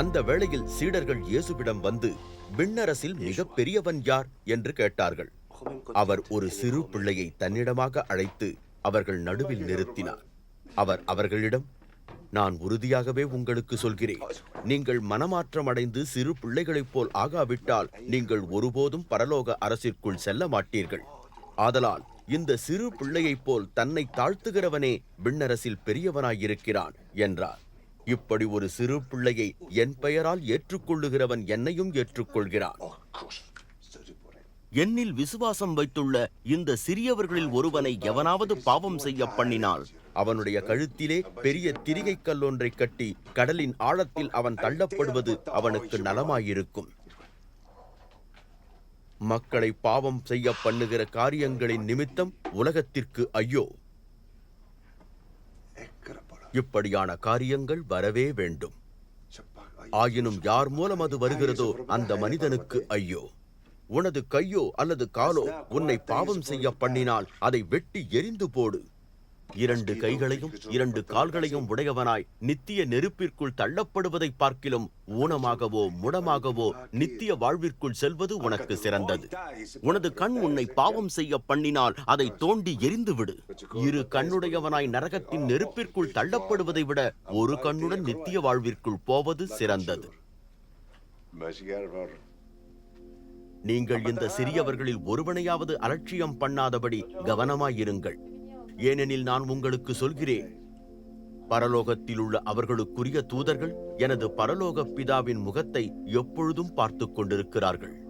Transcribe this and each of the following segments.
அந்த வேளையில் சீடர்கள் இயேசுவிடம் வந்து விண்ணரசில் மிகப்பெரியவன் யார்? என்று கேட்டார்கள். அவர் ஒரு சிறு பிள்ளையை தன்னிடமாக அழைத்து அவர்கள் நடுவில் நிறுத்தினார். அவர் அவர்களிடம் நான் உறுதியாகவே உங்களுக்கு சொல்கிறேன். நீங்கள் மனமாற்றம் அடைந்து சிறு பிள்ளைகளைப் போல் ஆகாவிட்டால் நீங்கள் ஒருபோதும் பரலோக அரசிற்குள் செல்ல மாட்டீர்கள். ஆதலால் இந்த சிறு பிள்ளையைப் போல் தன்னை தாழ்த்துகிறவனே விண்ணரசில் பெரியவனாயிருக்கிறான் என்றார். இப்படி ஒரு சிறு பிள்ளையை என் பெயரால் ஏற்றுக்கொள்ளுகிறவன் என்னையும் ஏற்றுக்கொள்கிறான். என்னில் விசுவாசம் வைத்துள்ள இந்த சிறியவர்களில் ஒருவனை எவனாவது பாவம் செய்ய பண்ணினால் அவனுடைய கழுத்திலே பெரிய திரிகை கல்லொன்றை கட்டி கடலின் ஆழத்தில் அவன் தள்ளப்படுவது அவனுக்கு நலமாயிருக்கும். மக்களை பாவம் செய்ய பண்ணுகிற காரியங்களின் நிமித்தம் உலகத்திற்கு ஐயோ! இப்படியான காரியங்கள் வரவே வேண்டும். ஆயினும் யார் மூலம் அது வருகிறதோ அந்த மனிதனுக்கு ஐயோ. உனது கையோ அல்லது காலோ உன்னை பாவம் செய்ய பண்ணினால் அதை வெட்டி எரிந்து போடு. இரண்டு கைகளையும் இரண்டு கால்களையும் உடையவனாய் நித்திய நெருப்பிற்குள் தள்ளப்படுவதை பார்க்கிலும் ஊனமாகவோ முடமாகவோ நித்திய வாழ்விற்குள் செல்வது உனக்கு சிறந்தது. உனது கண் உன்னை பாவம் செய்ய பண்ணினால் அதை தோண்டி எரிந்துவிடு. இரு கண்ணுடையவனாய் நரகத்தின் நெருப்பிற்குள் தள்ளப்படுவதை விட ஒரு கண்ணுடன் நித்திய வாழ்விற்குள் போவது சிறந்தது. நீங்கள் இந்த சிறியவர்களில் ஒருவனையாவது அலட்சியம் பண்ணாதபடி கவனமாயிருங்கள். ஏனெனில் நான் உங்களுக்கு சொல்கிறேன். பரலோகத்தில் உள்ள அவர்களுக்குரிய தூதர்கள் எனது பரலோக பிதாவின் முகத்தை எப்பொழுதும் பார்த்துக் கொண்டிருக்கிறார்கள்.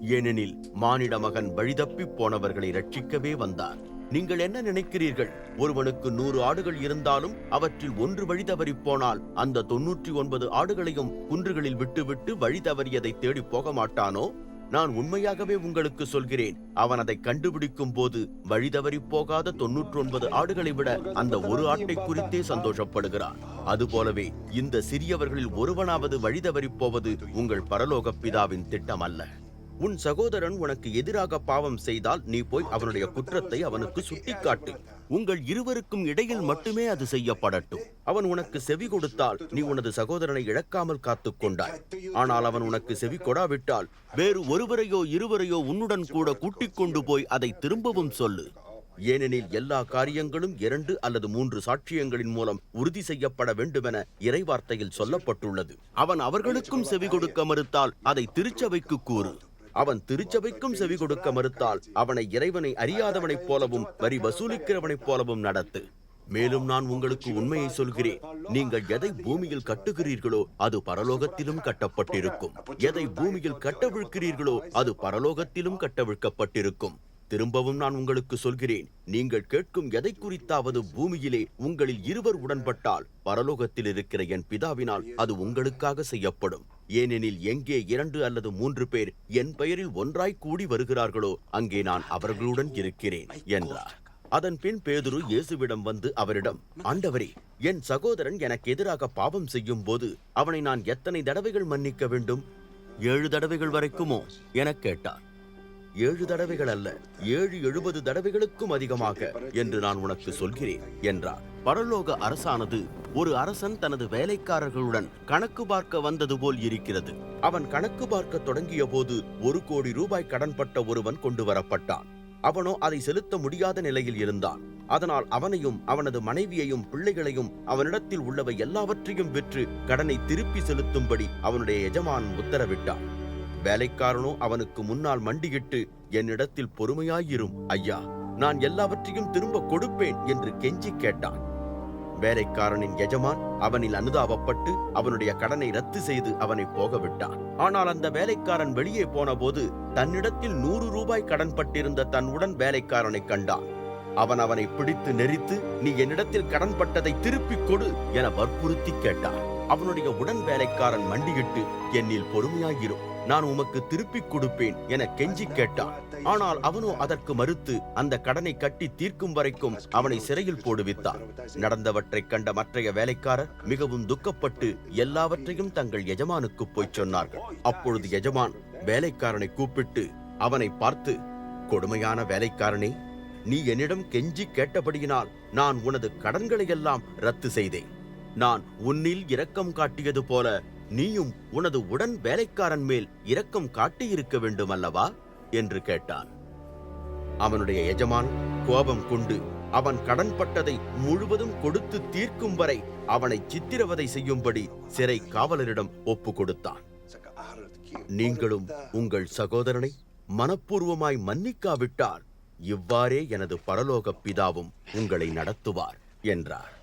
ஏனெனில் மானிட மகன் வழிதப்பி போனவர்களை ரட்சிக்கவே வந்தார். நீங்கள் என்ன நினைக்கிறீர்கள்? ஒருவனுக்கு நூறு ஆடுகள் இருந்தாலும் அவற்றில் ஒன்று வழி தவறிப் போனால் அந்த தொன்னூற்றி ஒன்பது ஆடுகளையும் குன்றுகளில் விட்டுவிட்டு வழி தவறியதை தேடி போக மாட்டானோ நான் உண்மையாகவே உங்களுக்கு சொல்கிறேன். அவன் அதை கண்டுபிடிக்கும் போது வழிதவறி போகாத தொன்னூற்றி ஒன்பது ஆடுகளை விட அந்த ஒரு ஆட்டை குறித்தே சந்தோஷப்படுகிறான். அதுபோலவே இந்த சிறியவர்களில் ஒருவனாவது வழிதவறி போவது உங்கள் பரலோக பிதாவின் திட்டம் அல்ல உன் சகோதரன் உனக்கு எதிராக பாவம் செய்தால் நீ போய் அவனுடைய குற்றத்தை அவனுக்கு சுட்டிக்காட்டு. உங்கள் இருவருக்கும் இடையில் மட்டுமே அது செய்யப்படட்டும். அவன் உனக்கு செவி கொடுத்தால் நீ உனது சகோதரனை இழக்காமல் காத்துக் கொண்டாய். ஆனால் அவன் உனக்கு செவி கொடாவிட்டால் வேறு ஒருவரையோ இருவரையோ உன்னுடன் கூட கூட்டிக் கொண்டு போய் அதை திரும்பவும் சொல்லு. ஏனெனில் எல்லா காரியங்களும் இரண்டு அல்லது மூன்று சாட்சியங்களின் மூலம் உறுதி செய்யப்பட வேண்டுமென இறைவார்த்தையில் சொல்லப்பட்டுள்ளது. அவன் அவர்களுக்கும் செவி கொடுக்க மறுத்தால் அதை திருச்சபைக்கு கூறு. அவன் திருச்சபைக்கும் செவி கொடுக்க மறுத்தால் அவனை இறைவனை அறியாதவனைப் போலவும் வரி வசூலிக்கிறவனைப் போலவும் நடத்து. மேலும் நான் உங்களுக்கு உண்மையை சொல்கிறேன். நீங்கள் எதை பூமியில் கட்டுகிறீர்களோ அது பரலோகத்திலும் கட்டப்பட்டிருக்கும். எதை பூமியில் கட்டவிழ்க்கிறீர்களோ அது பரலோகத்திலும் கட்டவிழ்க்கப்பட்டிருக்கும். திரும்பவும் நான் உங்களுக்கு சொல்கிறேன். நீங்கள் கேட்கும் எதை குறித்தாவது பூமியிலே உங்களில் இருவர் உடன்பட்டால் பரலோகத்தில் இருக்கிற என் பிதாவினால் அது உங்களுக்காக செய்யப்படும். ஏனெனில் எங்கே இரண்டு அல்லது மூன்று பேர் என் பெயரில் ஒன்றாய் கூடி வருகிறார்களோ அங்கே நான் அவர்களுடன் இருக்கிறேன் என்றார். அதன் பின் பேதுரு இயேசுவிடம் வந்து அவரிடம் ஆண்டவரே என் சகோதரன் எனக்கு எதிராக பாவம் செய்யும் போது அவனை நான் எத்தனை தடவைகள் மன்னிக்க வேண்டும்? ஏழு தடவைகள் வரைக்குமோ? எனக் கேட்டார். ஏழு தடவைகள் அல்ல ஏழு எழுபது தடவைகளுக்கும் அதிகமாக என்று நான் உனக்கு சொல்கிறேன் என்றார். பரலோக அரசானது ஒரு அரசன் தனது வேலைக்காரர்களுடன் கணக்கு பார்க்க வந்தது போல் இருக்கிறது. அவன் கணக்கு பார்க்க தொடங்கிய போது ஒரு கோடி ரூபாய் கடன்பட்ட ஒருவன் கொண்டு வரப்பட்டான். அவனோ அதை செலுத்த முடியாத நிலையில் இருந்தான். அதனால் அவனையும் அவனது மனைவியையும் பிள்ளைகளையும் அவனிடத்தில் உள்ளவை எல்லாவற்றையும் விற்று கடனை திருப்பி செலுத்தும்படி அவனுடைய எஜமான் உத்தரவிட்டான். வேலைக்காரனோ அவனுக்கு முன்னால் மண்டியிட்டு என்னிடத்தில் பொறுமையாயிரும் ஐயா. நான் எல்லாவற்றையும் திரும்ப கொடுப்பேன் என்று கெஞ்சி கேட்டான். வேலைக்காரனின் எஜமான் அவனில் அனுதாபப்பட்டு அவனுடைய கடனை ரத்து செய்து அவனை போக விட்டான் ஆனால் அந்த வேலைக்காரன் வெளியே போனபோது தன்னிடத்தில் நூறு ரூபாய் கடன்பட்டிருந்த தன் உடன் வேலைக்காரனை கண்டான். அவன் அவனை பிடித்து நெரித்து நீ என்னிடத்தில் கடன்பட்டதை திருப்பிக் கொடு என வற்புறுத்தி கேட்டான். அவனுடைய உடன் வேலைக்காரன் மண்டியிட்டு என்னில் பொறுமையாயிரும் நான் உமக்கு திருப்பிக் கொடுப்பேன் என கெஞ்சி கேட்டான். ஆனால் அவனோ அதற்கு மறுத்து அந்த கடனை கட்டி தீர்க்கும் வரைக்கும் அவனை சிறையில் போடுவித்தான். நடந்தவற்றைக் கண்ட மற்றைய வேலைக்காரர் மிகவும் துக்கப்பட்டு எல்லாவற்றையும் தங்கள் எஜமானுக்கு போய்ச் சொன்னார்கள். அப்பொழுது எஜமான் வேலைக்காரனை கூப்பிட்டு அவனை பார்த்து கொடுமையான வேலைக்காரனே நீ என்னிடம் கெஞ்சி கேட்டபடியினால் நான் உனது கடன்களை எல்லாம் ரத்து செய்தேன். நான் உன்னில் இரக்கம் காட்டியது போல நீயும் உனது உடன் வேலைக்காரன் மேல் இரக்கம் காட்டியிருக்க வேண்டும் அல்லவா என்று கேட்டான். அவனுடைய எஜமான் கோபம் கொண்டு அவன் கடன்பட்டதை முழுவதும் கொடுத்து தீர்க்கும் வரை அவனை சித்திரவதை செய்யும்படி சிறை காவலரிடம் ஒப்பு கொடுத்தான் நீங்களும் உங்கள் சகோதரனை மனப்பூர்வமாய் மன்னிக்காவிட்டால் இவ்வாறே எனது பரலோக பிதாவும் உங்களை நடத்துவார் என்றார்.